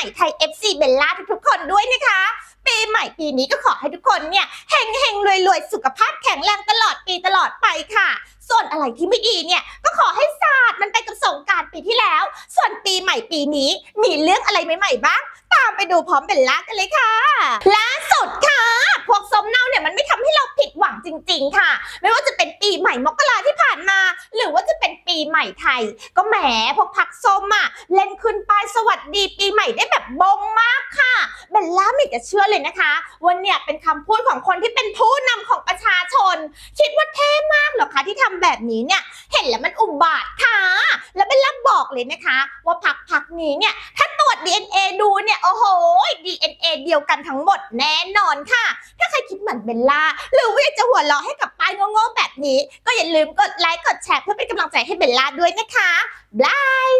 วัสดีปีใหม่ไทย FC เบลล่าทุกๆคนด้วยนะคะ ปีใหม่ปีนี้ก็ขอให้ทุกคนเนี่ยเฮงเฮงรวยรวยสุขภาพแข็งแรงตลอดปีตลอดไปค่ะ ส่วนอะไรที่ไม่ดีเนี่ยก็ขอให้ศาสตร์มันไปกับสงการปีที่แล้ว ส่วนปีใหม่ปีนี้มีเรื่องอะไรใหม่ๆบ้าง ตามไปดูพร้อมเบลล่ากันเลยค่ะล่าสุดค่ะ พวกส้มเน่าเนี่ยมันไม่ทำให้เราผิดหวังจริง ๆ ค่ะ ไม่ว่าจะเป็นปีใหม่มกราที่ผ่านมา หรือว่าจะเป็น ปีใหม่ไทย ก็แหมพวกผักส้มอะเล่นขึ้นป้ายสวัสดีปีใหม่ได้แบบบงมากค่ะเบลล่าไม่จะเชื่อเลยนะคะว่าเนี่ยเป็นคำพูดของคนที่เป็นผู้นำของประชาชน คิดว่าเท่มากหรอคะที่ทำแบบนี้เนี่ยเห็นแล้วมันอุบาทค่ะ แล้วเบลล่าบอกเลยนะคะ ว่าพักพักนี้เนี่ยถ้าตรวจ DNA ดูเนี่ยโอ้โห DNA เดียวกันทั้งหมดแน่นอนค่ะ ถ้าใครคิดเหมือนเบลล่าหรือว่าอยจะหัวเราะให้กับป้ายโง่ๆแบ นี้ ก็อย่าลืมกดไลค์กดแชร์เพื่อเป็นกำลังใจให้เบลล่าด้วยนะคะบาย